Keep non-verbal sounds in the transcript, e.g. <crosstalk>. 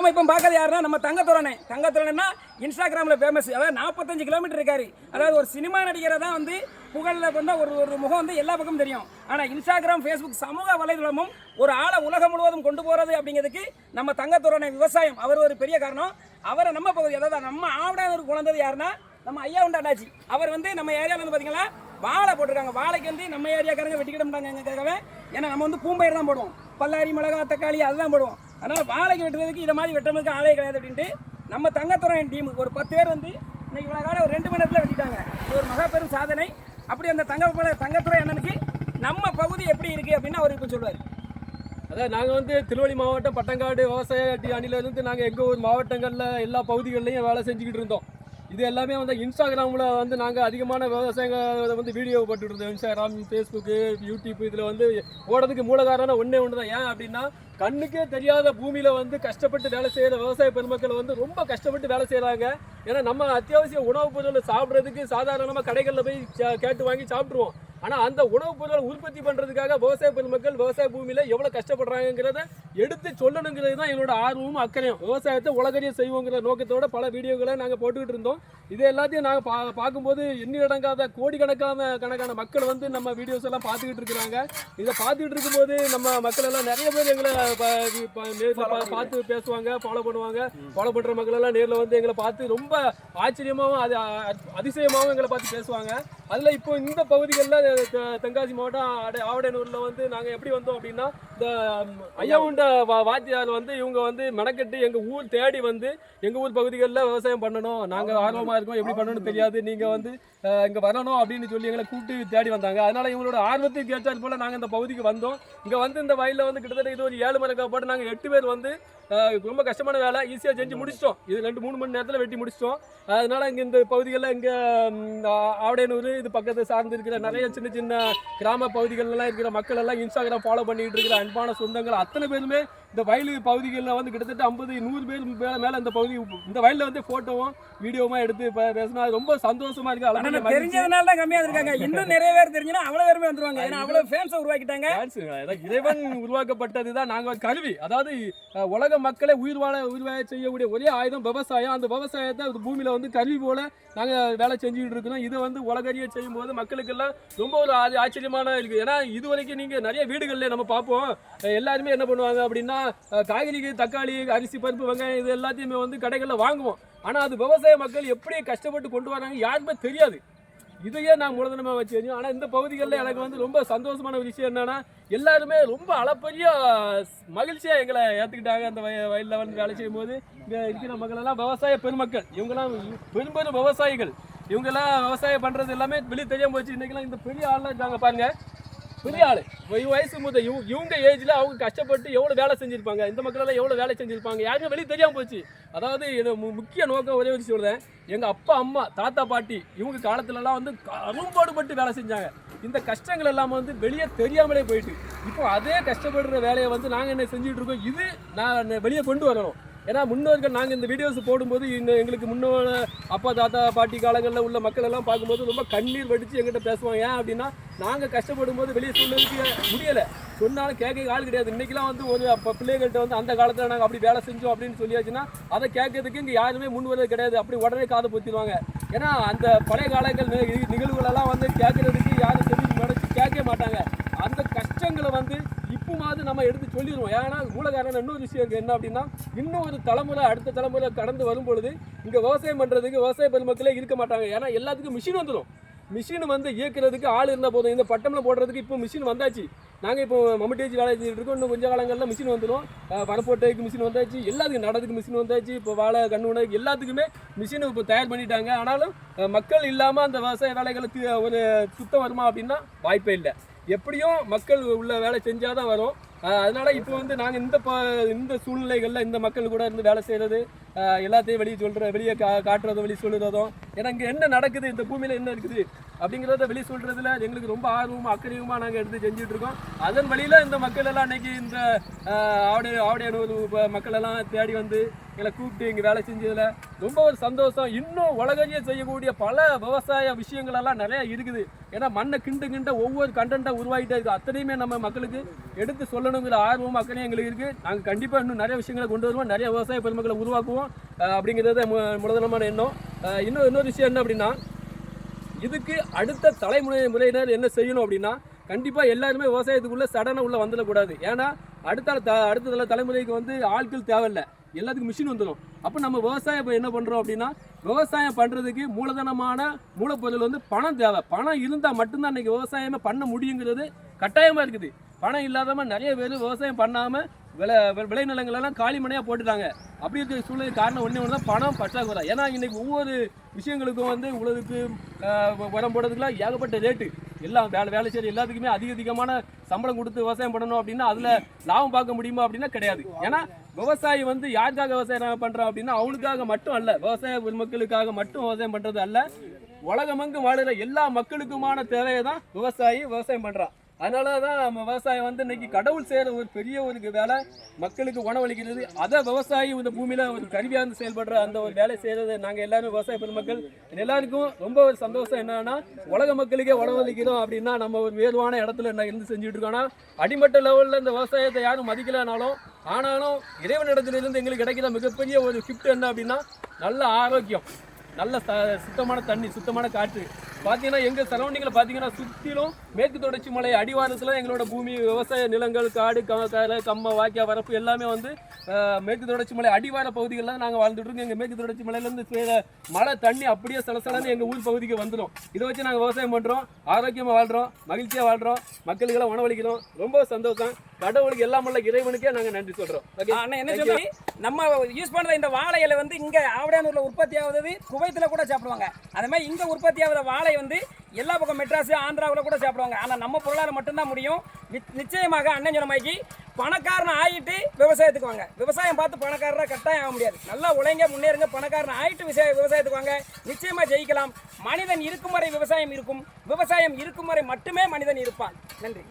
நம்ம இப்போ பார்க்கறது யாருன்னா நம்ம தங்கத்துறனை தங்கத்துறனா இன்ஸ்டாகிராமில் ஃபேமஸ் அதாவது நாற்பத்தஞ்சு கிலோமீட்டர் இருக்காரு. அதாவது ஒரு சினிமா நடிகரை தான் வந்து புகழில் வந்து ஒரு ஒரு முகம் வந்து எல்லா பக்கமும் தெரியும். ஆனால் இன்ஸ்டாகிராம் ஃபேஸ்புக் சமூக வலைதளமும் ஒரு ஆளை உலகம் முழுவதும் கொண்டு போகிறது அப்படிங்கிறதுக்கு நம்ம தங்கத்துறனை விவசாயம். அவர் ஒரு பெரிய காரணம். அவரை நம்ம பகுதி அதாவது நம்ம ஆவடானூர் குழந்தது யாருன்னா நம்ம ஐயா உண்டா அண்ணாச்சி. அவர் வந்து நம்ம ஏரியாவில் வந்து பார்த்தீங்கன்னா வாழை போட்டிருக்காங்க. வாழைக்கு வந்து நம்ம ஏரியாக்காரங்க வெட்டிக்கிட்டோம்ட்டாங்க எங்களுக்காகவே. ஏன்னா நம்ம வந்து பூம்பயிர் தான் போடுவோம். பல்லாரி மிளகா தக்காளி அதுதான் போடுவோம். அதனால் வாழைக்கு வெட்டுறதுக்கு இதை மாதிரி வெட்டுறதுக்கு ஆளே கிடையாது அப்படின்ட்டு நம்ம தங்கத்துறையின் டீமுக்கு ஒரு பத்து பேர் வந்து இன்னைக்கு இவ்வளோ காலம் ஒரு ரெண்டு மணி நேரத்தில் வெட்டிட்டாங்க ஒரு மகா பெரும் சாதனை. அப்படி அந்த தங்க தங்கத்துறை அண்ணனுக்கு நம்ம பகுதி எப்படி இருக்குது அப்படின்னு அவர் இப்போ சொல்லுவார். அதான் நாங்கள் வந்து திருவள்ளி மாவட்டம் பட்டங்காடு விவசாய அடி அணிலேருந்து நாங்கள் எங்கள் ஊர் மாவட்டங்களில் எல்லா பகுதிகள்லையும் வேலை செஞ்சுக்கிட்டு இருந்தோம். இது எல்லாமே வந்து இன்ஸ்டாகிராமில் வந்து நாங்கள் அதிகமான விவசாயங்கள் வந்து வீடியோ போட்டுட்டு இருந்தோம் இன்ஸ்டாகிராம் ஃபேஸ்புக்கு யூடியூப் இதில் வந்து ஓடுறதுக்கு மூல காரணம் ஒன்றே ஒன்று தான் ஏன் அப்படின்னா கண்ணுக்கே தெரியாத பூமியில் வந்து கஷ்டப்பட்டு வேலை செய்கிற விவசாய பெருமக்கள் வந்து ரொம்ப கஷ்டப்பட்டு வேலை செய்கிறாங்க ஏன்னா நம்ம அத்தியாவசிய உணவுப் பொருள் சாப்பிட்றதுக்கு சாதாரணமாக கடைகளில் போய் கேட்டு வாங்கி சாப்பிட்ருவோம் ஆனால் அந்த உணவுப் பொருளை உற்பத்தி பண்ணுறதுக்காக விவசாய பெருமக்கள் விவசாய பூமியில் எவ்வளோ கஷ்டப்படுறாங்கிறத எடுத்து சொல்லணுங்கிறது தான் எங்களோட ஆர்வமும் அக்கறையும். விவசாயத்தை உலகறிய செய்வோங்கிற நோக்கத்தோட பல வீடியோக்களை நாங்கள் போட்டுக்கிட்டு இருந்தோம். இது எல்லாத்தையும் நாங்கள் பா பார்க்கும்போது எண்ணிலடங்காத கோடிக்கணக்கான கணக்கான மக்கள் வந்து நம்ம வீடியோஸ் எல்லாம் பார்த்துக்கிட்டு இருக்கிறாங்க. இதை பார்த்துக்கிட்டு இருக்கும்போது நம்ம மக்கள் எல்லாம் நிறைய பேர் எங்களை பார்த்து பேசுவாங்க ஃபாலோ பண்ணுவாங்க. ஃபாலோ பண்ணுற மக்கள் எல்லாம் நேரில் வந்து எங்களை பார்த்து ரொம்ப ஆச்சரியமாகவும் அது அதிசயமாகவும் எங்களை பார்த்து பேசுவாங்க. அதில் இப்போ இந்த பகுதிகளில் தென்காசி மாவட்டம் அட- ஆவடையனூரில் வந்து நாங்கள் எப்படி வந்தோம் அப்படின்னா இந்த ஐயாவுண்ட வா- வாத்தியார் வந்து இவங்க வந்து மெனக்கெட்டு எங்கள் ஊர் தேடி வந்து எங்கள் ஊர் பகுதிகளில் விவசாயம் பண்ணணும். நாங்கள் ஆர்வமாக இருக்கோம். எப்படி பண்ணணும்னு தெரியாது. நீங்கள் வந்து இங்கே வரணும் அப்படின்னு சொல்லி எங்களை கூப்பிட்டு தேடி வந்தாங்க. அதனால் இவங்களோட ஆர்வத்துக்கு ஏற்றாற் போல் நாங்கள் இந்த பகுதிக்கு வந்தோம். இங்கே வந்து இந்த வயலில் வந்து கிட்டத்தட்ட இது ஒரு ஏழு மணி போட்டு நாங்கள் எட்டு பேர் வந்து ரொம்ப கஷ்டமான வேலை. ஈஸியாக செஞ்சு முடிச்சிட்டோம். இது ரெண்டு மூணு மணி நேரத்தில் வெட்டி முடிச்சிட்டோம். அதனால இங்கே இந்த பகுதிகளில் இங்கே ஆவடையனூர் இது பக்கத்தை சார்ந்து இருக்கிற நிறைய சின்ன சின்ன கிராம பகுதிகளெல்லாம் இருக்கிற மக்கள் எல்லாம் இன்ஸ்டாகிராம் ஃபாலோ பண்ணிட்டு இருக்கிற அன்பான சொந்தங்கள் அத்தனை பேருமே இந்த வயலு பகுதிகளில் வந்து கிட்டத்தட்ட ஐம்பது நூறு பேர் மேலே மேலே இந்த பகுதி இந்த வயலில் வந்து ஃபோட்டோவும் வீடியோவும் எடுத்து பேசினா ரொம்ப சந்தோஷமா இருக்கு. மகிழ்ச்சி. தெரிஞ்சதுனால தான் கம்மியாக இருக்காங்க <laughs> இன்னும் நிறைய பேர் தெரிஞ்சுன்னா அவ்வளோ பேருமே வந்துருவாங்க. ஏன்னா அவ்வளோ ஃபேன்ஸை உருவாக்கிட்டாங்க. இறைவன் உருவாக்கப்பட்டது தான் நாங்கள் கருவி அதாவது உலக மக்களை உயிர் வாழ உயிர் வாழ செய்யக்கூடிய ஒரே ஆயுதம் விவசாயம். அந்த விவசாயத்தை பூமியில வந்து கருவி போல நாங்கள் வேலை செஞ்சுக்கிட்டு இருக்கிறோம். இதை வந்து உலகறிய செய்யும் போது மக்களுக்கெல்லாம் ரொம்ப ஒரு ஆச்சரியமான இருக்கு ஏன்னா இது வரைக்கும் நீங்கள் நிறைய வீடுகளில் நம்ம பார்ப்போம். எல்லாருமே என்ன பண்ணுவாங்க அப்படின்னா அஹ், காய்கறி தக்காளி அரிசி பருப்பு வெங்காயம் இது எல்லாத்தையுமே வந்து கடைகளில் வாங்குவோம். ஆனால் அது விவசாய மக்கள் எப்படி கஷ்டப்பட்டு கொண்டு வராங்க யாருமே தெரியாது. இதையே நான் மூலதனமாக வச்சு தெரியும் ஆனால் இந்த பகுதிகளில் எனக்கு வந்து ரொம்ப சந்தோஷமான ஒரு விஷயம் என்னென்னா எல்லாருமே ரொம்ப அளப்பரிய மகிழ்ச்சியாக எங்களை ஏற்றுக்கிட்டாங்க அந்த வய வயலில் வந்து வேலை செய்யும்போது. இங்கே இருக்கிற மக்களெல்லாம் விவசாய பெருமக்கள். இவங்கெல்லாம் பெரும் பெரும் விவசாயிகள். இவங்கெல்லாம் விவசாயம் பண்ணுறது எல்லாமே வெளியே தெரியாமல் போச்சு. இன்றைக்கெல்லாம் இந்த பெரிய ஆள்லாம் இருக்காங்க பாருங்கள் பெரிய ஆளு வயசு முத இவங்க இவங்க ஏஜ்ல அவங்க கஷ்டப்பட்டு எவ்வளவு வேலை செஞ்சிருப்பாங்க? இந்த மக்கள் எல்லாம் எவ்வளவு வேலை செஞ்சிருப்பாங்க? யாருமே வெளியே தெரியாம போச்சு. அதாவது இது மு- முக்கிய நோக்கம் ஒரே ஒரு சொல்றேன். எங்க அப்பா அம்மா தாத்தா பாட்டி இவங்க காலத்துலலாம் வந்து அரும்பாடுபட்டு வேலை செஞ்சாங்க. இந்த கஷ்டங்கள் எல்லாம் வந்து வெளியே தெரியாமலே போயிட்டு. இப்போ அதே கஷ்டப்படுற வேலையை வந்து நாங்கள் என்ன செஞ்சுட்டு இருக்கோம்? இது நான் வெளியே கொண்டு வரணும். ஏன்னா முன்னோர்கள் நாங்கள் இந்த வீடியோஸ் போடும்போது இந்த எங்களுக்கு முன்னோட அப்பா தாத்தா பாட்டி காலங்களில் உள்ள மக்கள் எல்லாம் பார்க்கும்போது ரொம்ப கண்ணீர் வடித்து எங்கிட்ட பேசுவாங்க. ஏன் அப்படின்னா நாங்கள் கஷ்டப்படும் போது வெளியே சொல்லுறதுக்கு முடியலை. சொன்னாலும் கேட்க ஆள் கிடையாது. இன்றைக்கெலாம் வந்து ஒரு அப்போ பிள்ளைகள்கிட்ட வந்து அந்த காலத்தில் நாங்கள் அப்படி வேலை செஞ்சோம் அப்படின்னு சொல்லியாச்சுன்னா அதை கேட்கறதுக்கு இங்கே யாருமே முன் வரது கிடையாது. அப்படி உடனே காதை பொத்திடுவாங்க. ஏன்னா அந்த பழைய காலங்கள் நிகழ்வுகளெல்லாம் வந்து கேட்கறதுக்கு யாரும் செஞ்சு நினைச்சு கேட்க மாட்டாங்க. அந்த கஷ்டங்களை வந்து இப்போமாவது நம்ம எடுத்து சொல்லிடுவோம். ஏன்னா மூலகாரணம் இன்னொரு விஷயம் என்ன அப்படின்னா இன்னும் ஒரு தலைமுறை அடுத்த தலைமுறை கடந்து வரும் பொழுது இங்கே விவசாயம் பண்ணுறதுக்கு விவசாய பெருமக்களே இருக்க மாட்டாங்க. ஏன்னா எல்லாத்துக்கும் மிஷின் வந்துடும் மிஷின் வந்து இயக்குறதுக்கு ஆள் இருந்தால் போதும். இந்த பட்டம்ல போடுறதுக்கு இப்போ மிஷின் வந்தாச்சு. நாங்கள் இப்போ மம்முட்டேஜ் வேலை செஞ்சுட்டு இருக்கோம். இன்னும் கொஞ்ச காலங்களில் மிஷின் வந்துடும் வரப்போட்டைக்கு மிஷின் வந்தாச்சு. எல்லாத்துக்கும் நடதுக்கு மிஷின் வந்தாச்சு. இப்போ வாழை கண்ணு எல்லாத்துக்குமே மிஷின் இப்போ தயார் பண்ணிட்டாங்க. ஆனாலும் மக்கள் இல்லாமல் அந்த விவசாய வேலைகளுக்கு தி- ஒரு சுத்தம் வருமா அப்படின்னா வாய்ப்பே இல்லை. எப்படியும் மக்கள் உள்ள வேலை செஞ்சாதான் வரும். அதனால இப்போ வந்து நாங்கள் இந்த ப இந்த சூழ்நிலைகளில் இந்த மக்கள் கூட இருந்து வேலை செய்கிறது எல்லாத்தையும் வெளியே சொல்கிற வெளியே கா காட்டுறதும் வெளியே சொல்லுறதும் ஏன்னா இங்கே என்ன நடக்குது இந்த பூமியில் என்ன இருக்குது அப்படிங்கிறத வெளியே சொல்கிறதுல எங்களுக்கு ரொம்ப ஆர்வமாக அக்கறையுமாக நாங்கள் எடுத்து செஞ்சுட்டு இருக்கோம். அதன் வழியில் இந்த மக்கள் எல்லாம் அன்னைக்கு இந்த ஆவடி ஆவடி ஆவடியானூர் ப- மக்கள் எல்லாம் தேடி வந்து எங்களை கூப்பிட்டு இங்கே வேலை செஞ்சதில் ரொம்ப ஒரு சந்தோஷம். இன்னும் உலகையே செய்யக்கூடிய பல விவசாய விஷயங்களெல்லாம் நிறையா நிறைய இருக்குது. ஏன்னா மண்ணை கிண்டு கிண்ட ஒவ்வொரு கண்டென்ட்டாக உருவாகிட்டே இருக்குது அத்தனையுமே நம்ம மக்களுக்கு எடுத்து சொல்லணுங்கிற ஆர்வம் மக்களே எங்களுக்கு இருக்குது நாங்கள் கண்டிப்பாக இன்னும் நிறைய விஷயங்களை கொண்டு வருவோம். நிறைய விவசாய பெருமக்களை உருவாக்குவோம். அப்படிங்கிறது மு முதலமான எண்ணம். இன்னும் இன்னொரு விஷயம் என்ன அப்படின்னா இதுக்கு அடுத்த தலைமுறை முறையினர் என்ன செய்யணும் அப்படின்னா கண்டிப்பாக எல்லாருமே விவசாயத்துக்குள்ளே சடனாக உள்ளே வந்துடக்கூடாது. ஏன்னா அடுத்த த அடுத்த தலைமுறைக்கு வந்து ஆட்கள் தேவையில்லை. எல்லாத்துக்கும் மிஷின் வந்துடும் அப்போ நம்ம விவசாயம் இப்போ என்ன பண்ணுறோம் அப்படின்னா விவசாயம் பண்ணுறதுக்கு மூலதனமான மூலப்பொருள் வந்து பணம் தேவை. பணம் இருந்தால் மட்டும்தான் இன்றைக்கி விவசாயமே பண்ண முடியுங்கிறது கட்டாயமாக இருக்குது. பணம் இல்லாதவங்க நிறைய பேர் விவசாயம் பண்ணாமல் விளை விளைநிலங்களெல்லாம் காலிமனையாக போட்டுட்டாங்க. அப்படி இருக்கிற சூழ்நிலை காரணம் ஒன்றே ஒன்று தான் பணம் பற்றாக்குறை. ஏன்னா இன்றைக்கி ஒவ்வொரு விஷயங்களுக்கும் வந்து உழவுக்கு உரம் போடுறதுக்குலாம் ஏகப்பட்ட ரேட்டு எல்லாம் வேலை வேலை செய்கிற எல்லாத்துக்குமே அதிக அதிகமான சம்பளம் கொடுத்து விவசாயம் பண்ணணும் அப்படின்னா அதில் லாபம் பார்க்க முடியுமா அப்படின்னா கிடையாது. ஏன்னா விவசாயி வந்து யாருக்காக விவசாயம் பண்ணுறோம் அப்படின்னா அவனுக்காக மட்டும் அல்ல விவசாய மக்களுக்காக மட்டும் விவசாயம் பண்ணுறது அல்ல. உலகமெங்கும் வாழுற எல்லா மக்களுக்குமான தேவையை தான் விவசாயி விவசாயம் பண்ணுறான் அதனால தான் நம்ம விவசாயம் வந்து இன்னைக்கு கடவுள் செய்கிற ஒரு பெரிய ஒரு வேலை. மக்களுக்கு உணவளிக்கிறது. அதை விவசாயி இந்த பூமியில் ஒரு கருவியாக இருந்து செயல்படுற அந்த ஒரு வேலை செய்கிறது நாங்கள் எல்லாரும் விவசாய பெருமக்கள். எல்லாருக்கும் ரொம்ப ஒரு சந்தோஷம் என்னன்னா உலக மக்களுக்கே உணவளிக்கிறோம் அப்படின்னா நம்ம ஒரு உயர்வான இடத்துல என்ன இருந்து செஞ்சுட்டு இருக்கோம்னா அடிமட்ட லெவலில் இந்த விவசாயத்தை யாரும் மதிக்கலைனாலும் ஆனாலும் இறைவன் இடத்துலேருந்து எங்களுக்கு கிடைக்கிற மிகப்பெரிய ஒரு கிஃப்ட் என்ன அப்படின்னா நல்ல ஆரோக்கியம். நல்ல சுத்தமான தண்ணி சுத்தமான காற்று. பார்த்தீங்கன்னா எங்கள் சரௌண்டிங்கில் பார்த்தீங்கன்னா சுற்றிலும் மேற்கு தொடர்ச்சி மலை அடிவாரத்தில் எங்களோட பூமி விவசாய நிலங்கள் காடு க கரை கம்ம வாக்கியா வரப்பு எல்லாமே வந்து மேற்கு தொடர்ச்சி மலை அடிவார பகுதிகளில் நாங்கள் வாழ்ந்துட்டு இருக்கோம் எங்கள் மேற்கு தொடர்ச்சி மலையிலேருந்து மழை தண்ணி அப்படியே சலசலன்னு எங்கள் ஊர் பகுதிக்கு வந்துடும் இதை வச்சு நாங்கள் விவசாயம் பண்ணுறோம் ஆரோக்கியமாக வாழ்கிறோம் மகிழ்ச்சியாக வாழ்கிறோம் மக்களுக்கெல்லாம் உணவளிக்கிறோம். ரொம்ப சந்தோஷம். கடவுளுக்கு எல்லாம் உள்ள இறைவனுக்கே நாங்கள் நன்றி சொல்கிறோம் அண்ணா என்ன சொல்லி? நம்ம யூஸ் பண்ற இந்த வாழை இலை வந்து இங்க ஆவடியானூர்ல உற்பத்தி ஆகுது குவைத்துல கூட சாப்பிடுவாங்க. அதே மாதிரி இங்க உற்பத்தி ஆகுற வாழை வந்து எல்லா பக்கம் மெட்ராஸ் ஆந்திராவில் கூட சாப்பிடுவாங்க. ஆனால் நம்ம பொருளாதாரம் மட்டும்தான் முடியும். நிச்சயமாக அண்ணன் சொன்ன மாதிரி பணக்காரன் ஆகிட்டு விவசாயத்துக்கு வாங்க. விவசாயம் பார்த்து பணக்காரராக கட்டாயம் ஆக முடியாது. நல்லா உழைங்க முன்னேறுங்க பணக்காரன் ஆகிட்டு விவசாய விவசாயத்துக்கு வாங்க. நிச்சயமா ஜெயிக்கலாம். மனிதன் இருக்கும் வரை விவசாயம் இருக்கும். விவசாயம் இருக்கும் வரை மட்டுமே மனிதன் இருப்பான். நன்றி.